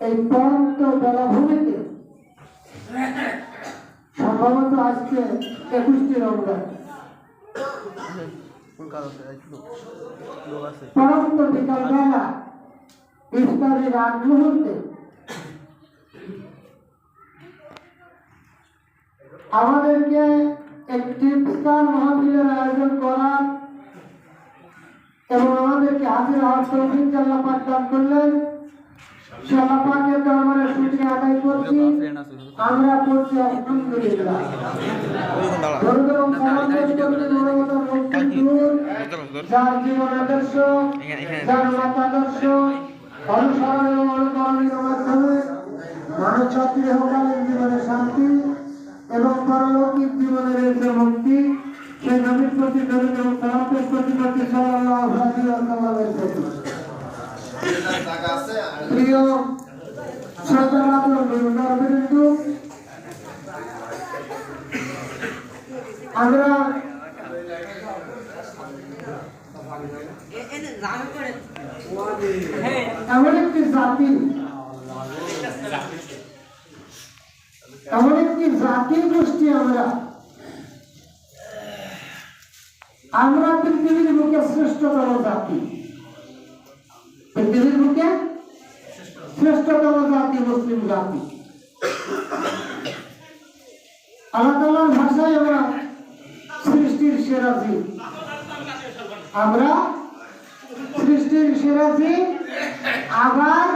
এই পরন্ত বেলাভূমিতে সম্ভবত আজকে একুশটি রমজান আমাদেরকে একটি ইফতার আয়োজন করা এবং আমাদেরকে হাজির হওয়ার তৌফিক আল্লাহ করলেন। সে আল্লাহ পাকের দরবারে শুকরিয়া আদায় করছি। আমরা করছি আলহামদুলিল্লাহ। যার জীবন আদর্শ, যার মতাদর্শ অনুসরণ এবং অনুকরণের মাধ্যমে মানুষ চিরকালীন জীবনে শান্তি এবং প্রিয় শ্রোতারা আমরা এমন একটি জাতি এমন একটি জাতি গোষ্ঠী আমরা আমরা পৃথিবীর বুকে শ্রেষ্ঠতম জাতি। পৃথিবীর বুকে শ্রেষ্ঠতম জাতি মুসলিম জাতি আল্লাহ তালার ভাষায় আমরা সৃষ্টির সেরা জীব আমরা সৃষ্টির সেরা জীব আবার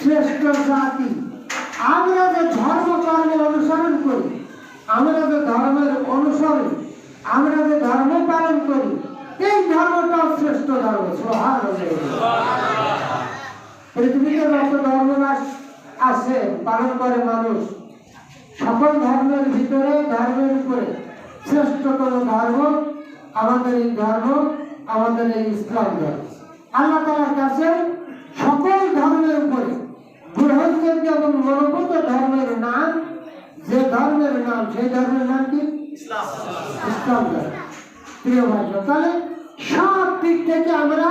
শ্রেষ্ঠ জাতি। আমরা যে ধর্ম কর্মের অনুসরণ করি, আমরা যে ধর্মের অনুসরণ, আমরা যে ধর্ম পালন করি এই ধর্মটা শ্রেষ্ঠ ধর্ম পৃথিবীতে যত ধর্ম আছে পালন করে মানুষ, সকল ধর্মের ভিতরে ধর্মের উপরে শ্রেষ্ঠতম ধর্ম আমাদের এই ধর্ম, আমাদের এই ইসলাম ধর্ম। আল্লাহ তালার কাছে সকল ধর্মের উপরে গ্রহণযোগ্য এবং মনোভূত ধর্মের নাম, যে ধর্মের নাম, সেই ধর্মের নাম কি? ইসলাম ধর্ম। প্রিয় ভাই তাহলে সব দিক থেকে আমরা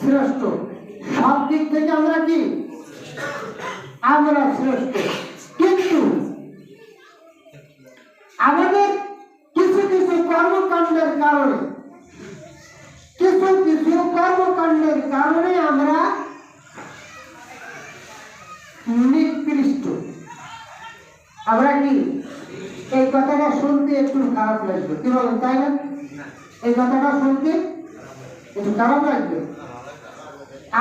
শ্রেষ্ঠ। সব দিক থেকে আমরা কি? আমরা শ্রেষ্ঠ। কিন্তু আমাদের কিছু কিছু কর্মকাণ্ডের কারণে, কিছু কিছু কর্মকাণ্ডের কারণে আমরা নিকৃষ্ট। আমরা কি? এই কথাটা শুনতে একটু খারাপ লাগবে। কি বলেন, তাই না? এই কথাটা শুনতে? একটু খারাপ লাগবে।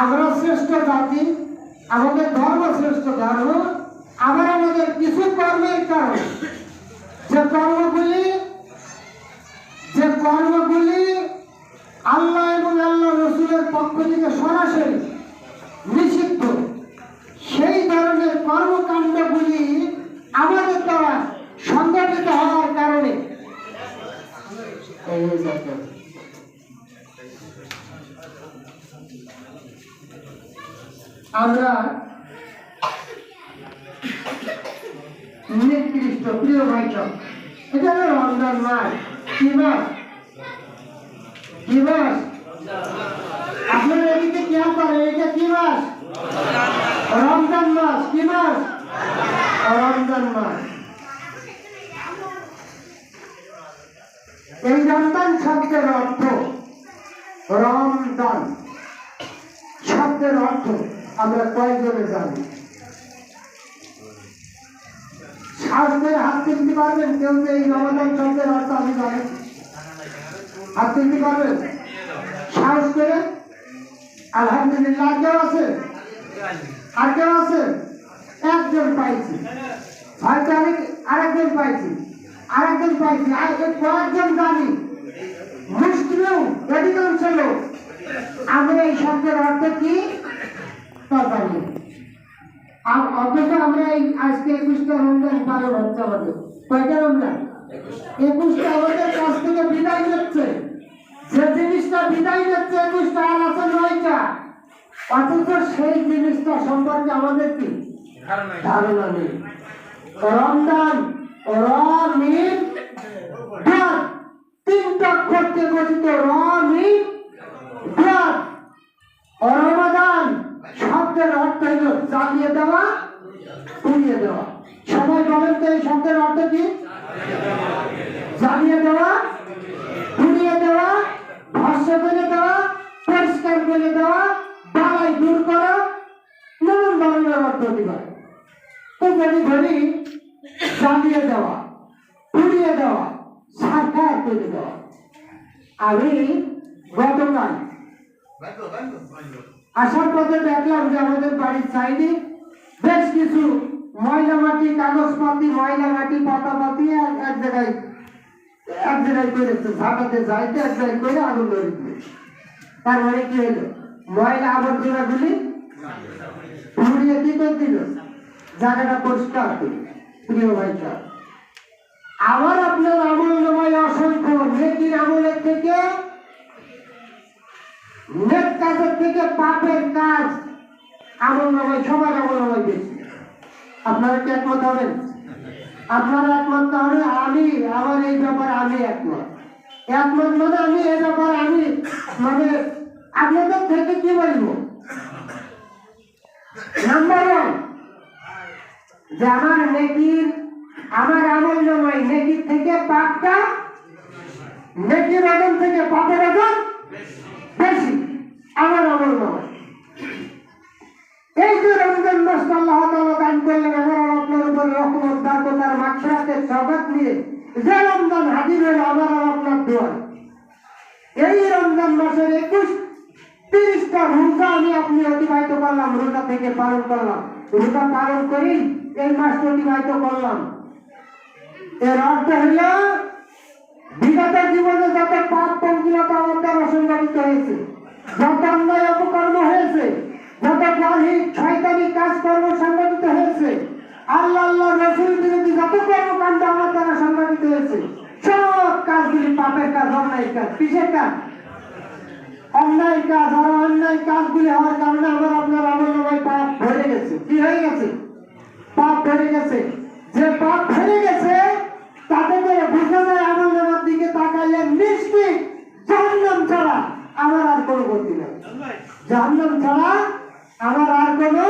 আমরা শ্রেষ্ঠ জাতি, আমাদের ধর্ম শ্রেষ্ঠ ধর্ম, আবার আমাদের কিছু কর্মের কারণ। যে কর্মগুলি যে কর্মগুলি আল্লাহ এবং আল্লাহ রসুলের পক্ষ থেকে সরাসরি নিষিদ্ধ সেই ধরনের কর্মকাণ্ডগুলি আমাদের দ্বারা সংগঠিত হওয়ার কারণে এই যে দেখেন, আমরা নিকৃষ্ট প্রিয় সব এটা হলো রমজান মাস, কি মাস? কি আপনারা এদিকে এটা কি রমজান মাস? রমজান মাস। এই রমজান শব্দের অর্থ, রমজান শব্দের অর্থ আমরা কয়েকজনে জানি। হাত তুলতে পারবেন, কেউ যে এই রমজান শব্দের অর্থ আমি জানি। হাত পারবেন? সাহস করে? আলহামদুলিল্লাহ কেউ আছে? আর কেউ আছে? একজন পাইছি। হয়তো আমি আরেকজন পাইছি। আরেকজন পাইছি। আর কয়েকজন জানি। মুসলিম, অধিকাংশ লোক। আমরা এই শব্দের অর্থ কি? তা জানি আর অথচ আমরা এই আজকে একুশটা রমজান পালন হচ্ছে আমাদের কয়টা রমজান? একুশটা আমাদের কাছ থেকে বিদায় নিচ্ছে। যে জিনিসটা বিদায় নিচ্ছে, একুশটা আর আছে নয়টা। অথচ সেই জিনিসটা সম্পর্কে আমাদের কি? ধারণা নেই। রমজান রমিন তিনটা অক্ষরকে গঠিত রমিন শব্দের অর্থ হল জ্বালিয়ে দেওয়া, পুড়িয়ে দেওয়া। সবাই বলেন তো এই শব্দের অর্থ কি? জ্বালিয়ে দেওয়া, পুড়িয়ে দেওয়া ভস্য করে দেওয়া, পরিষ্কার করে দেওয়া, বালাই দূর করা, নানান ধরনের অর্থ দিবা তো যদি ধরি, জ্বালিয়ে দেওয়া, পুড়িয়ে দেওয়া সাকার করে দেওয়া। আমি গতকাল আসার পথে দেখলাম যে আমাদের বাড়ির সাইডে বেশ কিছু ময়লা মাটি, কাগজপাতি, ময়লা মাটি, পাতা পাতি এক- জায়গায়, এক জায়গায় করেছে ঝাঁটাতে যাইতে এক জায়গায় করে আগুন ধরে তার মানে কি হলো? ময়লা আবর্জনা গুলি ঘুরিয়ে করে দিল? জায়গাটা পরিষ্কার প্রিয় ভাইটা আবার আপনার আমল নামায় অসংখ্য নেকির আমলের থেকে নেক কাজের থেকে পাপের কাজ আমল নামায়, সবার আমল নামায় বেশি। আপনারা কি একমত হবেন? আপনারা একমত হবে আমি, আমার এই ব্যাপারে আমি একমত। একমত মানে আমি এই ব্যাপারে আমি মানে আপনাদের থেকে কি বলব? নাম্বার ওয়ান যে আমার নেকির, আমার আমল নামায় নেকির থেকে পাপটা, নেকির ওজন থেকে পাপের ওজন বেশি। আমার আমল নামায় এই যে রমজান মাসটা আল্লাহ তাআলা দান করলেন, আমার আপনার উপর রহমত বরকতার মাগফিরাতের সওগাত নিয়ে যে রমজান হাজির হলো, আমার আর আপনার দোয়া। এই রমজান মাসের একুশ, তিরিশটা রোজা আমি আপনি অতিবাহিত করলাম, রোজা থেকে পালন করলাম। রোজা পালন করি এই মাসটা অতিবাহিত করলাম। এর অর্থ হল বিগত জীবনে যত পাপ পঙ্কিলতা আমার দ্বারা হয়েছে, যত অন্যায় অপকর্ম হয়েছে, যত গাহিক ছয়তানি কাজকর্ম সংগঠিত হয়েছে, আল্লাহ আল্লাহ, রসুল বিরোধী যত কর্মকাণ্ড আমার দ্বারা হয়েছে, সব কাজগুলি পাপের কাজ অন্যায় কাজ, কিসের কাজ? অন্যায় কাজ, আর অন্যায় কাজগুলি হওয়ার কারণে আপনার আমল পাপ ভরে গেছে। কি হয়ে গেছে? পাপ ভরে গেছে। যে পাপ ভরে গেছে তাতে করে বোঝা যায় আমল নামার দিকে তাকাইলে নিশ্চিত জাহান্নাম ছাড়া আমার আর কোনো গতি নেই জাহান্নাম ছাড়া আমার আর কোনো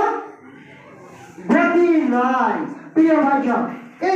গতি নাই প্রিয় ভাই সব, এই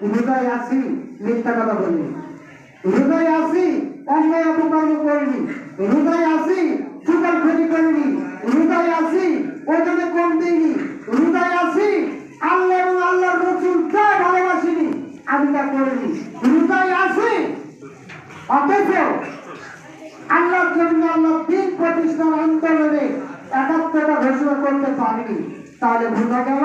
হৃদয় আসি মিথ্যা কথা বলি হৃদয় আসি অন্যায় অপকর্ম করিনি। হৃদয় আসি সুতার ক্ষতি করিনি। হৃদয় আসি ওজনে কম দিইনি। হৃদয় আসি আল্লাহ এবং আল্লাহ রসুল যা ভালোবাসিনি, আমি তা করিনি। হৃদয় আসি অথচ আল্লাহর জন্য আল্লাহ দিন প্রতিষ্ঠার আন্দোলনে একাত্মতা ঘোষণা করতে পারেনি। তাহলে বোঝা গেল